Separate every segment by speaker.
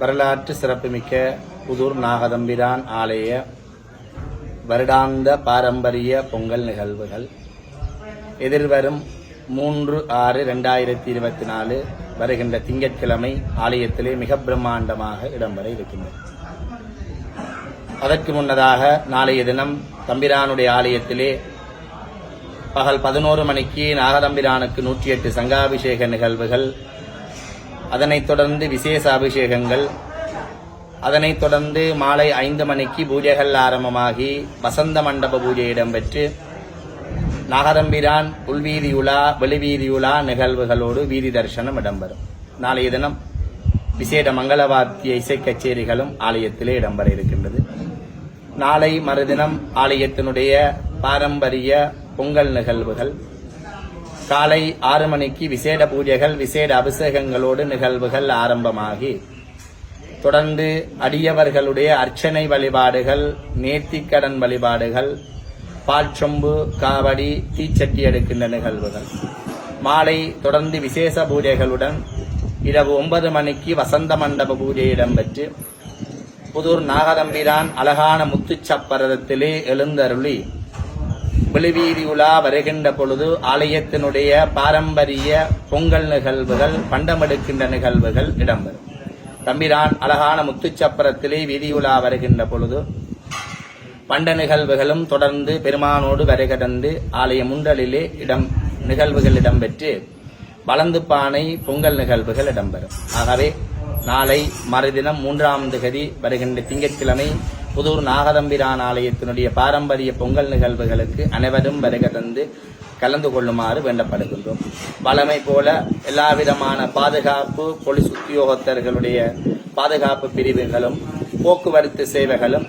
Speaker 1: வரலாற்று சிறப்புமிக்க புதூர் நாகதம்பிரான் ஆலய வருடாந்த பாரம்பரிய பொங்கல் நிகழ்வுகள். எதிர்வரும் மூன்று ஆறு ரெண்டாயிரத்தி இருபத்தி நாலு வருகின்ற திங்கட்கிழமை ஆலயத்திலே மிக பிரம்மாண்டமாக இடம்பெற இருக்கின்றது. அதற்கு முன்னதாக நாளைய தினம் தம்பிரானுடைய ஆலயத்திலே பகல் பதினோரு மணிக்கு நாகதம்பிரானுக்கு நூற்றி எட்டு சங்காபிஷேக நிகழ்வுகள் அதனைத் தொடர்ந்து விசேஷ அபிஷேகங்கள் அதனைத் தொடர்ந்து மாலை ஐந்து மணிக்கு பூஜைகள் ஆரம்பமாகி வசந்த மண்டப பூஜை இடம்பெற்று நாகரம்பிரான் உள்வீதி உலா வெளிவீதி உலா நிகழ்வுகளோடு வீதி தரிசனம் இடம்பெறும். நாளைய தினம் விசேட மங்களவாத்திய இசை கச்சேரிகளும் ஆலயத்திலே இடம்பெற இருக்கின்றது. நாளை மறுதினம் ஆலயத்தினுடைய பாரம்பரிய பொங்கல் நிகழ்வுகள் காலை ஆறு மணிக்கு விசேட பூஜைகள் விசேட அபிஷேகங்களோடு நிகழ்வுகள் ஆரம்பமாகி தொடர்ந்து அடியவர்களுடைய அர்ச்சனை வழிபாடுகள் நேர்த்திக்கடன் வழிபாடுகள் பால்சொம்பு காவடி தீச்சட்டி எடுக்கின்ற நிகழ்வுகள். மாலை தொடர்ந்து விசேஷ பூஜைகளுடன் இரவு ஒன்பது மணிக்கு வசந்த மண்டப பூஜை இடம்பெற்று புதூர் நாகதம்பிரான் அழகான முத்துச்சப்பரதத்திலே எழுந்தருளி வெளிவீதி உலா வருகின்ற பொழுது ஆலயத்தினுடைய பாரம்பரிய பொங்கல் நிகழ்வுகள் பண்டமெடுக்கின்ற நிகழ்வுகள் இடம்பெறும். தம்பிரான் அழகான முத்துச்சப்பரத்திலே வீதி உலா வருகின்ற பொழுது பண்ட நிகழ்வுகளும் தொடர்ந்து பெருமானோடு வரைகடந்து ஆலய முண்டலிலே இடம் நிகழ்வுகள் இடம்பெற்று வளந்து பானை பொங்கல் நிகழ்வுகள் இடம்பெறும். ஆகவே நாளை மறுதினம் மூன்றாம் திகதி வருகின்ற திங்கட்கிழமை புதூர் நாகதம்பிரான் ஆலயத்தினுடைய பாரம்பரிய பொங்கல் நிகழ்வுகளுக்கு அனைவரும் வருக தந்து கலந்து கொள்ளுமாறு வேண்டப்படுகின்றோம். வளமை போல எல்லா விதமான பாதுகாப்பு போலீஸ் உத்தியோகத்தர்களுடைய பாதுகாப்பு பிரிவுகளும் போக்குவரத்து சேவைகளும்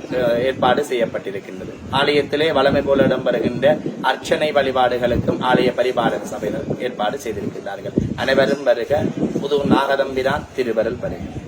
Speaker 1: ஏற்பாடு செய்யப்பட்டிருக்கின்றது. ஆலயத்திலே வளமை போல இடம்பெறுகின்ற அர்ச்சனை வழிபாடுகளுக்கும் ஆலய பரிபாலக சபையினர் ஏற்பாடு செய்திருக்கிறார்கள் அனைவரும் வருக புது நாகதம்பிரான் திருவருள் வருக.